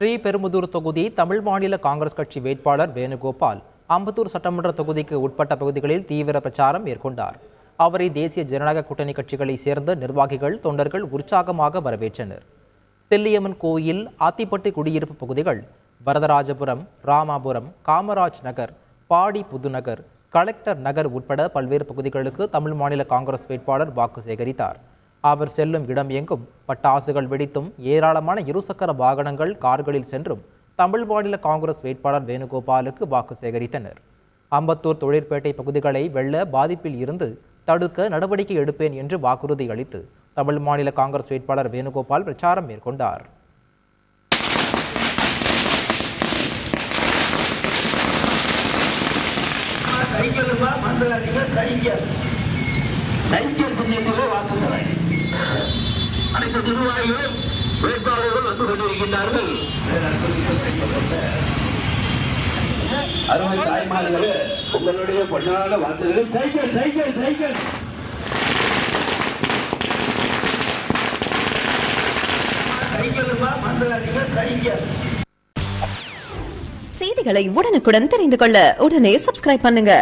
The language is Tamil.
ஸ்ரீபெரும்புதூர் தொகுதி தமிழ் மாநில காங்கிரஸ் கட்சி வேட்பாளர் வேணுகோபால் அம்பத்தூர் சட்டமன்ற தொகுதிக்கு உட்பட்ட பகுதிகளில் தீவிர பிரச்சாரம் மேற்கொண்டார். அவரை தேசிய ஜனநாயக கூட்டணி கட்சிகளைச் சேர்ந்த நிர்வாகிகள் தொண்டர்கள் உற்சாகமாக வரவேற்றனர். செல்லியம்மன் கோயில் ஆத்திப்பட்டு குடியிருப்பு பகுதிகள் வரதராஜபுரம் ராமாபுரம் காமராஜ் நகர் பாடி புதுநகர் கலெக்டர் நகர் உட்பட பல்வேறு பகுதிகளுக்கு தமிழ் மாநில காங்கிரஸ் வேட்பாளர் வாக்கு சேகரித்தார். அவர் செல்லும் இடம் எங்கும்? பட்டாசுகள் வெடித்தும் ஏராளமான இருசக்கர வாகனங்கள் கார்களில் சென்றும் தமிழ் மாநில காங்கிரஸ் வேட்பாளர் வேணுகோபாலுக்கு வாக்கு சேகரித்தனர். அம்பத்தூர் தொழிற்பேட்டை பகுதிகளை வெள்ள பாதிப்பில் இருந்து தடுக்க நடவடிக்கை எடுப்பேன் என்று வாக்குறுதி அளித்து தமிழ் மாநில காங்கிரஸ் வேட்பாளர் வேணுகோபால் பிரச்சாரம் மேற்கொண்டார். Cycle cycle. சைக்கிள் நிர்வாகிகளும் வேட்பாளர்கள் வந்து கொண்டிருக்கின்றார்கள். அருமை தாய்மார்களே உங்களுடைய பொன்னான வாக்குகளை சைக்கிள் சைக்கிள் சைக்கிள். செய்திகளை உடனுக்குடன் தெரிந்து கொள்ள உடனே சப்ஸ்கிரைப் பண்ணுங்க.